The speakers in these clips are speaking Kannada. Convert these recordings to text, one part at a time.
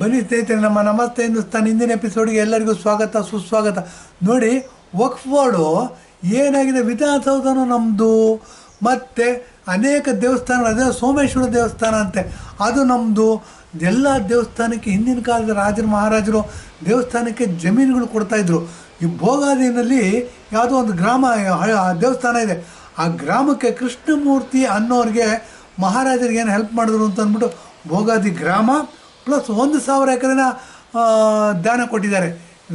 ಬನ್ನಿ ಸ್ನೇಹಿತರೆ ನಮ್ಮ ನಮಸ್ತೆ ಹಿಂದೂಸ್ತಾನ್ ಹಿಂದಿನ ಎಪಿಸೋಡ್ಗೆ ಎಲ್ಲರಿಗೂ ಸ್ವಾಗತ, ಸುಸ್ವಾಗತ. ನೋಡಿ, ವಕ್ಫ್ ಬೋರ್ಡು ಏನಾಗಿದೆ? ವಿಧಾನಸೌಧನೂ ನಮ್ಮದು ಮತ್ತು ಅನೇಕ ದೇವಸ್ಥಾನಗಳು, ಅದೇ ಸೋಮೇಶ್ವರ ದೇವಸ್ಥಾನ ಅಂತೆ. ಅದು ನಮ್ಮದು ಎಲ್ಲ ದೇವಸ್ಥಾನಕ್ಕೆ ಹಿಂದಿನ ಕಾಲದ ರಾಜರು, ಮಹಾರಾಜರು ದೇವಸ್ಥಾನಕ್ಕೆ ಜಮೀನುಗಳು ಕೊಡ್ತಾಯಿದ್ರು ಈ ಭೋಗಾದಿನಲ್ಲಿ ಯಾವುದೋ ಒಂದು ಗ್ರಾಮ ದೇವಸ್ಥಾನ ಇದೆ. ಆ ಗ್ರಾಮಕ್ಕೆ ಕೃಷ್ಣಮೂರ್ತಿ ಅನ್ನೋರಿಗೆ ಮಹಾರಾಜರಿಗೆ ಏನು ಹೆಲ್ಪ್ ಮಾಡಿದ್ರು ಅಂತ ಅಂದ್ಬಿಟ್ಟು ಭೋಗಾದಿ ಗ್ರಾಮ ಪ್ಲಸ್ ಒಂದು ಸಾವಿರ ಎಕರೆನ ದಾನ ಕೊಟ್ಟಿದ್ದಾರೆ.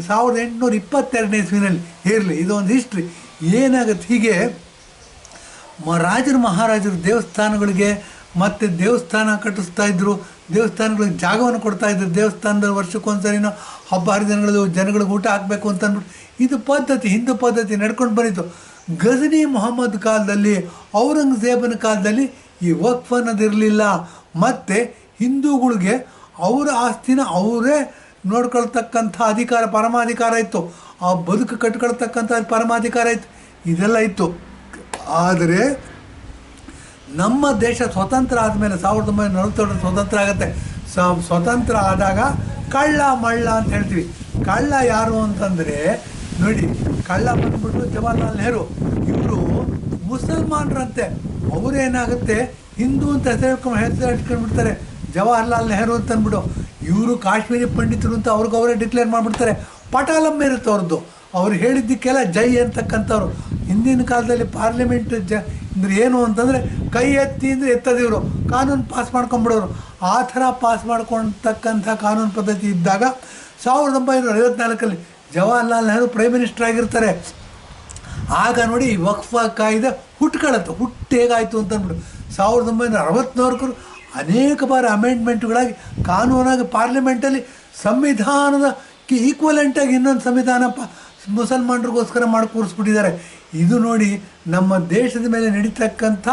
ಸಾವಿರದ ಎಂಟುನೂರ ಇಪ್ಪತ್ತೆರಡನೇ ಇಸ್ವಿನಲ್ಲಿ ಇರಲಿ, ಇದೊಂದು ಹಿಸ್ಟ್ರಿ ಏನಾಗುತ್ತೆ ಹೀಗೆ, ಮ, ರಾಜರು, ಮಹಾರಾಜರು ದೇವಸ್ಥಾನಗಳಿಗೆ ಮತ್ತು ದೇವಸ್ಥಾನ ಕಟ್ಟಿಸ್ತಾ ಇದ್ದರು ದೇವಸ್ಥಾನಗಳಿಗೆ ಜಾಗವನ್ನು ಕೊಡ್ತಾ ಇದ್ದರು ದೇವಸ್ಥಾನದಲ್ಲಿ ವರ್ಷಕ್ಕೊಂದ್ಸರಿನೋ ಹಬ್ಬ ಹರಿದಿನಗಳು ಜನಗಳಿಗೆ ಊಟ ಹಾಕಬೇಕು ಅಂತ ಅಂದ್ಬಿಟ್ಟು ಇದು ಪದ್ಧತಿ, ಹಿಂದೂ ಪದ್ಧತಿ ನಡ್ಕೊಂಡು ಬಂದಿತ್ತು ಗಜನಿ ಮೊಹಮ್ಮದ್ ಕಾಲದಲ್ಲಿ, ಔರಂಗಜೇಬನ ಕಾಲದಲ್ಲಿ ಈ ವಕ್ಫ್ ಅನ್ನೋದಿರಲಿಲ್ಲ. ಮತ್ತು ಹಿಂದೂಗಳಿಗೆ ಅವರ ಆಸ್ತಿನ ಅವರೇ ನೋಡ್ಕೊಳ್ತಕ್ಕಂಥ ಅಧಿಕಾರ, ಪರಮಾಧಿಕಾರ ಇತ್ತು. ಆ ಬದುಕು ಕಟ್ಕೊಳ್ತಕ್ಕಂಥ ಪರಮಾಧಿಕಾರ ಇತ್ತು. ಇದೆಲ್ಲ ಇತ್ತು. ಆದರೆ ನಮ್ಮ ದೇಶ ಸ್ವತಂತ್ರ ಆದಮೇಲೆ ಸಾವಿರದ ಒಂಬೈನೂರ ನಲವತ್ತೇಳರ ಸ್ವತಂತ್ರ ಆಗುತ್ತೆ. ಸ- ಸ್ವತಂತ್ರ ಆದಾಗ ಕಳ್ಳ, ಮಳ್ಳ ಅಂತ ಹೇಳ್ತೀವಿ. ಕಳ್ಳ ಯಾರು ಅಂತಂದರೆ, ನೋಡಿ, ಕಳ್ಳ ಬಂದ್ಬಿಟ್ಟು ಜವಾಹರ್ಲಾಲ್ ನೆಹರು. ಇವರು ಮುಸಲ್ಮಾನರಂತೆ. ಅವರೇನಾಗುತ್ತೆ? ಹಿಂದೂ ಅಂತ ಹೆಸರು ಹೆಸರು ಇಟ್ಕೊಂಡ್ಬಿಡ್ತಾರೆ ಜವಾಹರ್ಲಾಲ್ ನೆಹರು ಅಂತ ಅಂದ್ಬಿಟ್ಟು ಇವರು ಕಾಶ್ಮೀರಿ ಪಂಡಿತರು ಅಂತ ಅವ್ರಿಗೆ ಅವರೇ ಡಿಕ್ಲೇರ್ ಮಾಡಿಬಿಡ್ತಾರೆ. ಪಟಾಲಮ್ಮ ಇರುತ್ತೆ ಅವ್ರದ್ದು ಅವ್ರು ಹೇಳಿದ್ದಕ್ಕೆಲ್ಲ ಜೈ ಅಂತಕ್ಕಂಥವ್ರು. ಹಿಂದಿನ ಕಾಲದಲ್ಲಿ ಪಾರ್ಲಿಮೆಂಟ್ ಜ ಅಂದ್ರೆ ಏನು ಅಂತಂದರೆ ಕೈ ಎತ್ತಿ ಅಂದರೆ ಎತ್ತದಿವರು ಕಾನೂನು ಪಾಸ್ ಮಾಡ್ಕೊಂಬಿಡೋರು. ಆ ಥರ ಪಾಸ್ ಮಾಡ್ಕೊಳ್ತಕ್ಕಂಥ ಕಾನೂನು ಪದ್ಧತಿ ಇದ್ದಾಗ ಸಾವಿರದ ಒಂಬೈನೂರ ಐವತ್ನಾಲ್ಕಲ್ಲಿ ಜವಾಹರ್ಲಾಲ್ ನೆಹರು ಪ್ರೈಮ್ ಮಿನಿಸ್ಟರ್ ಆಗಿರ್ತಾರೆ. ಆಗ ನೋಡಿ ವಕ್ಫ ಕಾಯ್ದೆ ಹುಟ್ಕೊಳ್ಳುತ್ತೆ. ಹುಟ್ಟು ಹೇಗಾಯಿತು ಅಂತ ಅಂದ್ಬಿಟ್ಟು ಸಾವಿರದ ಒಂಬೈನೂರ ಅರವತ್ತ್ನಾಲ್ಕರು ಅನೇಕ ಬಾರಿ ಅಮೆಂಡ್ಮೆಂಟ್ಗಳಾಗಿ ಕಾನೂನಾಗಿ ಪಾರ್ಲಿಮೆಂಟಲ್ಲಿ ಸಂವಿಧಾನದಕ್ಕೆ ಈಕ್ವಲೆಂಟಾಗಿ ಇನ್ನೊಂದು ಸಂವಿಧಾನ ಪ ಮುಸಲ್ಮಾನರಿಗೋಸ್ಕರ ಮಾಡಿ ಕೂರಿಸ್ಬಿಟ್ಟಿದ್ದಾರೆ ಇದು ನೋಡಿ ನಮ್ಮ ದೇಶದ ಮೇಲೆ ನಡೀತಕ್ಕಂಥ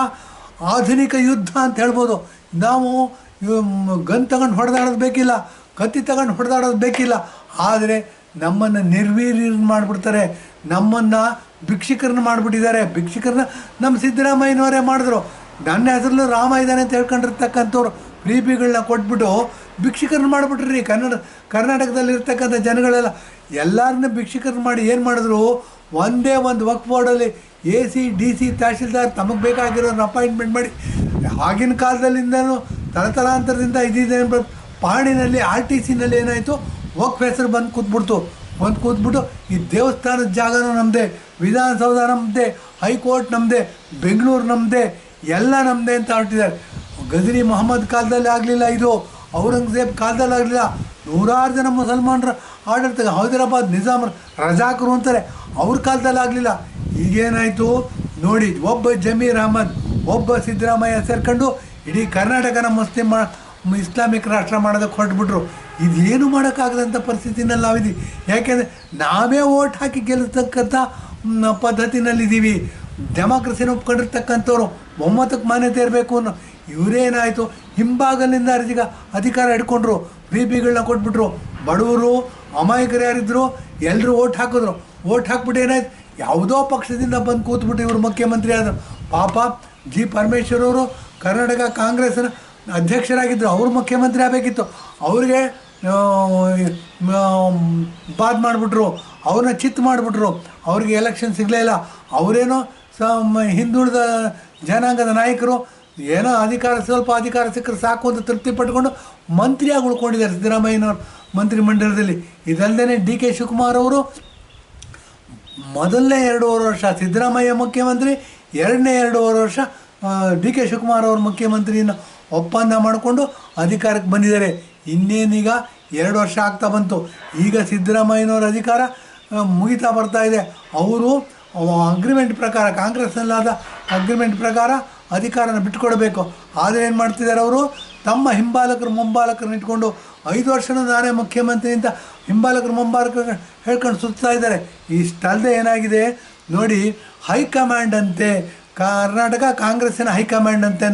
ಆಧುನಿಕ ಯುದ್ಧ ಅಂತ ಹೇಳ್ಬೋದು. ನಾವು ಗನ್ ತಗೊಂಡು ಹೊಡೆದಾಡೋದು ಬೇಕಿಲ್ಲ, ಕತ್ತಿ ತಗೊಂಡು ಹೊಡೆದಾಡೋದು ಬೇಕಿಲ್ಲ. ಆದರೆ ನಮ್ಮನ್ನು ನಿರ್ವೀರ್ಯ ಮಾಡಿಬಿಡ್ತಾರೆ. ನಮ್ಮನ್ನು ಭಿಕ್ಷಕರನ್ನ ಮಾಡಿಬಿಟ್ಟಿದ್ದಾರೆ. ಭಿಕ್ಷಕರನ್ನ ನಮ್ಮ ಸಿದ್ದರಾಮಯ್ಯನವರೇ ಮಾಡಿದ್ರು. ನನ್ನ ಹೆಸರಲ್ಲೂ ರಾಮ ಇದ್ದಾನೆ ಅಂತ ಹೇಳ್ಕೊಂಡಿರ್ತಕ್ಕಂಥವ್ರು ಪ್ರೀಪಿಗಳನ್ನ ಕೊಟ್ಬಿಟ್ಟು ಭಿಕ್ಷುಕರನ್ನ ಮಾಡಿಬಿಟ್ರಿ. ಕನ್ನಡ, ಕರ್ನಾಟಕದಲ್ಲಿರ್ತಕ್ಕಂಥ ಜನಗಳೆಲ್ಲ ಎಲ್ಲರನ್ನ ಭಿಕ್ಷುಕರನ್ನ ಮಾಡಿ ಏನು ಮಾಡಿದ್ರು? ಒಂದೇ ಒಂದು ವಕ್ ಬೋರ್ಡಲ್ಲಿ A C D C tahsildar ತಮಗೆ ಬೇಕಾಗಿರೋರನ್ನ ಅಪಾಯಿಂಟ್ಮೆಂಟ್ ಮಾಡಿ ಆಗಿನ ಕಾಲದಲ್ಲಿಂದನೂ ತಲತಲಾಂತರದಿಂದ ಇದಿದೆ ಪಾಣಿನಲ್ಲಿ ಆರ್ ಟಿ ಸಿನಲ್ಲಿ ಏನಾಯಿತು? ವಕ್ಫ್ ಹೆಸರು ಬಂದು ಕೂತ್ಬಿಡ್ತು. ಬಂದು ಕೂತ್ಬಿಟ್ಟು ಈ ದೇವಸ್ಥಾನದ ಜಾಗನೂ ನಮ್ಮದೇ ವಿಧಾನಸೌಧ ನಮ್ಮದೇ ಹೈಕೋರ್ಟ್ ನಮ್ಮದೇ ಬೆಂಗಳೂರು ನಮ್ಮದೇ ಎಲ್ಲ ನಮ್ಮದೇ ಅಂತ ಹೊರಟಿದ್ದಾರೆ. ಗಜರಿ ಮೊಹಮ್ಮದ್ ಕಾಲದಲ್ಲಿ ಆಗಲಿಲ್ಲ ಇದು, ಔರಂಗಜೇಬ್ ಕಾಲದಲ್ಲಿ ಆಗಲಿಲ್ಲ. ನೂರಾರು ಜನ ಮುಸಲ್ಮಾನರ ಆಡಳಿತ ಹೈದರಾಬಾದ್ ನಿಜಾಮ್ ರಜಾಕರು ಅಂತಾರೆ. ಅವ್ರ ಕಾಲದಲ್ಲಿ ಆಗಲಿಲ್ಲ. ಈಗೇನಾಯಿತು? ನೋಡಿ, ಒಬ್ಬ ಜಮೀರ್ ಅಹಮದ್, ಒಬ್ಬ ಸಿದ್ದರಾಮಯ್ಯ ಸೇರ್ಕೊಂಡು ಇಡೀ ಕರ್ನಾಟಕನ ಮುಸ್ಲಿಂ ಇಸ್ಲಾಮಿಕ್ ರಾಷ್ಟ್ರ ಮಾಡೋದಕ್ಕೆ ಹೊರಟ್ಬಿಟ್ರು. ಇದೇನು ಮಾಡೋಕ್ಕಾಗದಂಥ ಪರಿಸ್ಥಿತಿನಲ್ಲಿ ನಾವಿದ್ದೀವಿ. ಯಾಕೆಂದರೆ ನಾವೇ ಓಟ್ ಹಾಕಿ ಗೆಲ್ಲತಕ್ಕಂಥ ಪದ್ಧತಿನಲ್ಲಿದ್ದೀವಿ. ಡೆಮಾಕ್ರಸಿನ ಒಪ್ಕೊಂಡಿರ್ತಕ್ಕಂಥವ್ರು ಒಮ್ಮತಕ್ಕೆ ಮಾನ್ಯತೆ ಇರಬೇಕು ಅನ್ನೋ ಇವರೇನಾಯಿತು? ಹಿಂಭಾಗಲಿಂದ ಅರ್ಜಿಗ ಅಧಿಕಾರ ಹಿಡ್ಕೊಂಡ್ರು. ಬಿಗಳನ್ನ ಕೊಟ್ಬಿಟ್ರು. ಬಡವರು, ಅಮಾಯಕರು ಯಾರಿದ್ರು ಎಲ್ಲರೂ ಓಟ್ ಹಾಕಿದ್ರು. ಓಟ್ ಹಾಕ್ಬಿಟ್ಟು ಏನಾಯ್ತು? ಯಾವುದೋ ಪಕ್ಷದಿಂದ ಬಂದು ಕೂತ್ಬಿಟ್ಟು ಇವರು ಮುಖ್ಯಮಂತ್ರಿ ಆದರು ಪಾಪ ಜಿ ಪರಮೇಶ್ವರ್ ಅವರು ಕರ್ನಾಟಕ ಕಾಂಗ್ರೆಸ್ನ ಅಧ್ಯಕ್ಷರಾಗಿದ್ದರು ಅವರು ಮುಖ್ಯಮಂತ್ರಿ ಆಗಬೇಕಿತ್ತು. ಅವ್ರಿಗೆ ಬಾದ್ ಮಾಡಿಬಿಟ್ರು. ಅವ್ರನ್ನ ಚಿತ್ ಮಾಡಿಬಿಟ್ರು. ಅವ್ರಿಗೆ ಎಲೆಕ್ಷನ್ ಸಿಗಲೇ ಇಲ್ಲ. ಅವರೇನೋ ಸ ಮ- ಹಿಂದುಳಿದ ಜನಾಂಗದ ನಾಯಕರು ಏನೋ ಅಧಿಕಾರ ಸ್ವಲ್ಪ ಅಧಿಕಾರ ಸಿಕ್ಕರೆ ಸಾಕು ಅಂತ ತೃಪ್ತಿ ಪಟ್ಕೊಂಡು ಮಂತ್ರಿಯಾಗಿ ಉಳ್ಕೊಂಡಿದ್ದಾರೆ ಸಿದ್ದರಾಮಯ್ಯನವ್ರು ಮಂತ್ರಿಮಂಡಲದಲ್ಲಿ. ಇದಲ್ಲದೆ ಡಿ ಕೆ ಶಿವಕುಮಾರ್ ಅವರು ಮೊದಲನೇ ಎರಡೂವರೆ ವರ್ಷ ಸಿದ್ದರಾಮಯ್ಯ ಮುಖ್ಯಮಂತ್ರಿ, ಎರಡನೇ ಎರಡೂವರೆ ವರ್ಷ ಡಿ ಕೆ ಶಿವಕುಮಾರ್ ಅವರು ಮುಖ್ಯಮಂತ್ರಿಯನ್ನು ಒಪ್ಪಂದ ಮಾಡಿಕೊಂಡು ಅಧಿಕಾರಕ್ಕೆ ಬಂದಿದ್ದಾರೆ. ಇನ್ನೇನೀಗ ಎರಡು ವರ್ಷ ಆಗ್ತಾ ಬಂತು. ಈಗ ಸಿದ್ದರಾಮಯ್ಯನವರ ಅಧಿಕಾರ ಮುಗಿತಾ ಬರ್ತಾ ಇದೆ. ಅವರು ಅಗ್ರಿಮೆಂಟ್ ಪ್ರಕಾರ ಕಾಂಗ್ರೆಸ್ನಲ್ಲಾದ ಅಗ್ರಿಮೆಂಟ್ ಪ್ರಕಾರ ಅಧಿಕಾರನ ಬಿಟ್ಟುಕೊಡಬೇಕು. ಆದರೆ ಏನು ಮಾಡ್ತಿದ್ದಾರೆ ಅವರು? ತಮ್ಮ ಹಿಂಬಾಲಕರು ಮುಂಬಾಲಕರನ್ನ ಇಟ್ಕೊಂಡು ಐದು ವರ್ಷನೂ ನಾನೇ ಮುಖ್ಯಮಂತ್ರಿ ಅಂತ ಹಿಂಬಾಲಕರು ಮುಂಬಾಲಕರು ಹೇಳ್ಕೊಂಡು ಸುತ್ತಾ ಇದ್ದಾರೆ. ಇಷ್ಟಲ್ಲದೆ ಏನಾಗಿದೆ? ನೋಡಿ, ಹೈಕಮಾಂಡ್ ಅಂತೆ, ಕರ್ನಾಟಕ ಕಾಂಗ್ರೆಸ್ಸಿನ ಹೈಕಮಾಂಡ್ ಅಂತೆ.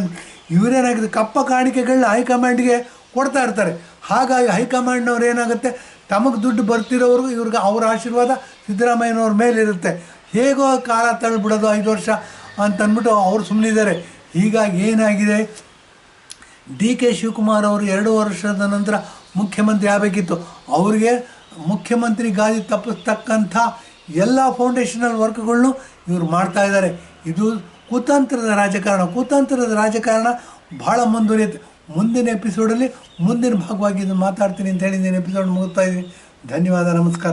ಇವರೇನಾಗಿದೆ? ಕಪ್ಪ ಕಾಣಿಕೆಗಳನ್ನ ಹೈಕಮಾಂಡ್ಗೆ ಕೊಡ್ತಾ ಇರ್ತಾರೆ. ಹಾಗಾಗಿ ಹೈಕಮಾಂಡ್ನವ್ರು ಏನಾಗುತ್ತೆ? ತಮಗೆ ದುಡ್ಡು ಬರ್ತಿರೋವ್ರಿಗೂ ಇವ್ರಿಗೆ ಅವರ ಆಶೀರ್ವಾದ ಸಿದ್ದರಾಮಯ್ಯನವ್ರ ಮೇಲಿರುತ್ತೆ. ಹೇಗೋ ಕಾಲ ತಳ್ಳಿಬಿಡೋದು ಐದು ವರ್ಷ ಅಂತಂದ್ಬಿಟ್ಟು ಅವರು ಸುಮ್ಮನಿದ್ದಾರೆ ಹೀಗಾಗಿ ಏನಾಗಿದೆ? ಡಿ ಕೆ ಶಿವಕುಮಾರ್ ಅವರು ಎರಡು ವರ್ಷದ ನಂತರ ಮುಖ್ಯಮಂತ್ರಿ ಆಗಬೇಕಿತ್ತು. ಅವರಿಗೆ ಮುಖ್ಯಮಂತ್ರಿ ಗಾದಿ ತಪ್ಪಿಸ್ತಕ್ಕಂಥ ಎಲ್ಲ ಫೌಂಡೇಶನಲ್ ವರ್ಕ್ಗಳನ್ನು ಇವರು ಮಾಡ್ತಾ ಇದ್ದಾರೆ. ಇದು ಕುತಂತ್ರದ ರಾಜಕಾರಣ. ಕುತಂತ್ರದ ರಾಜಕಾರಣ ಭಾಳ ಮುಂದುವರಿಯುತ್ತೆ. ಮುಂದಿನ ಎಪಿಸೋಡಲ್ಲಿ ಮುಂದಿನ ಭಾಗವಾಗಿ ಮಾತಾಡ್ತೀನಿ ಅಂತ ಹೇಳಿ ಎಪಿಸೋಡ್ ಮುಗಿಸ್ತಾ ಇದ್ದೀನಿ. ಧನ್ಯವಾದ. ನಮಸ್ಕಾರ.